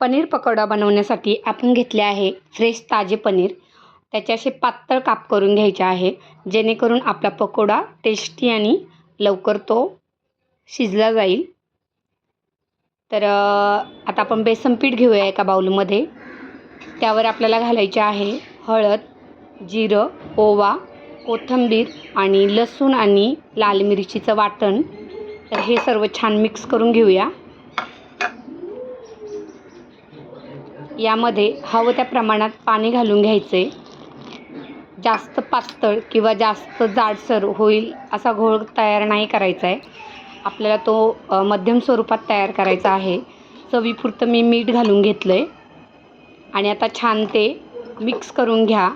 पनीर पकोडा बनवण्यासाठी आपण घेतले आहे फ्रेश ताजे पनीर. त्याचे असे पातळ काप करून घ्यायचे आहे जेणेकरून आपला पकोडा टेस्टी आणि लवकर तो शिजला जाईल. तर आता आपण बेसन पीठ घेऊया एका बाऊलमध्ये त्यावर आपल्याला घालायचे आहे हळद जिरं ओवा कोथिंबीर आणि लसूण आणि लाल मिरचीचं वाटण. तर हे सर्व छान मिक्स करून घेऊया. यामध्ये हवं त्या प्रमाणात पाणी घालून घ्यायचे. जास्त पातळ किंवा जास्त जाडसर होईल असा घोळ तयार नाही करायचा आहे आपल्याला तो मध्यम स्वरूपात तयार करायचा आहे. चवीपुरतं मी मीठ घालून घेतलं आहे आणि आता छान ते मिक्स करून घ्या.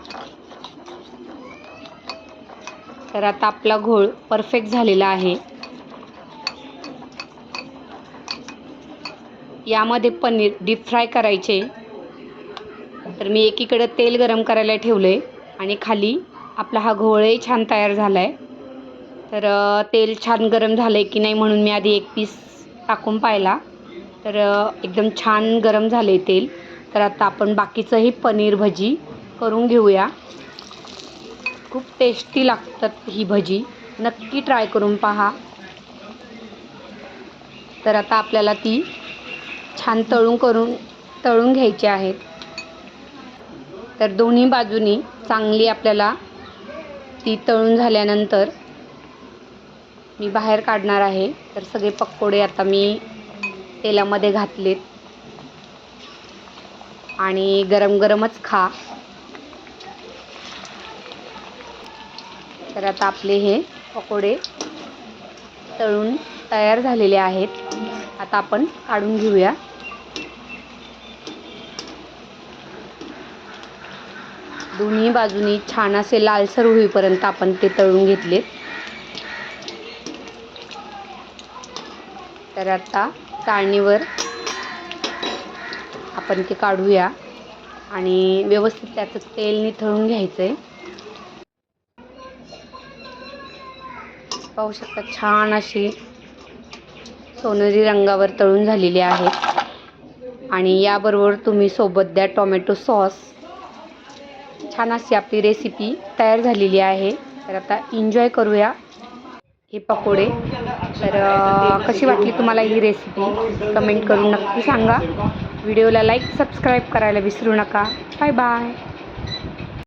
तर आता आपला घोळ परफेक्ट झालेला आहे. यामध्ये पनीर डीप फ्राय करायचे. तर मी एकीकडं तेल गरम करायला ठेवलं आहे आणि खाली आपला हा घोळही छान तयार झाला आहे तर तेल छान गरम झालं आहे की नाही म्हणून मी आधी एक पीस टाकून पाहिला. तर एकदम छान गरम झालं आहे तेल. तर आता आपण बाकीचंही पनीर भजी करून घेऊया. खूप टेस्टी लागतात ही भजी. नक्की ट्राय करून पहा. तर आता आपल्याला ती छान तळून करून तळून घ्यायची आहेत. तर दोन्ही बाजूनी चांगली आपल्याला ती तळून झाल्यानंतर मी बाहेर काढणार आहे. तर सगळे पकोडे आता मी तेलामध्ये घातलेत. आणि गरम गरमच खा. तर आता आपले हे पकोडे तळून तयार झालेले आहेत. आता आपण काढून घेऊया. दोन्ही बाजूनी छान असे लालसर होईपर्यंत आपण ते तळून घेतले. तर आता चाळणीवर आपण ते काढूया आणि व्यवस्थित त्याचं तेल निथळून घ्यायचं आहे पाहू शकता छान अशी सोनेरी रंगावर तळून झालेली आहे. आणि याबरोबर तुम्ही सोबत द्या टोमॅटो सॉस. छान अशी आपली रेसिपी तयार झालेली आहे. तर आता एन्जॉय करूया हे पकोडे. तर कशी वाटली तुम्हाला ही रेसिपी कमेंट करून नक्की सांगा. व्हिडिओला लाईक सबस्क्राईब करायला विसरू नका. Bye bye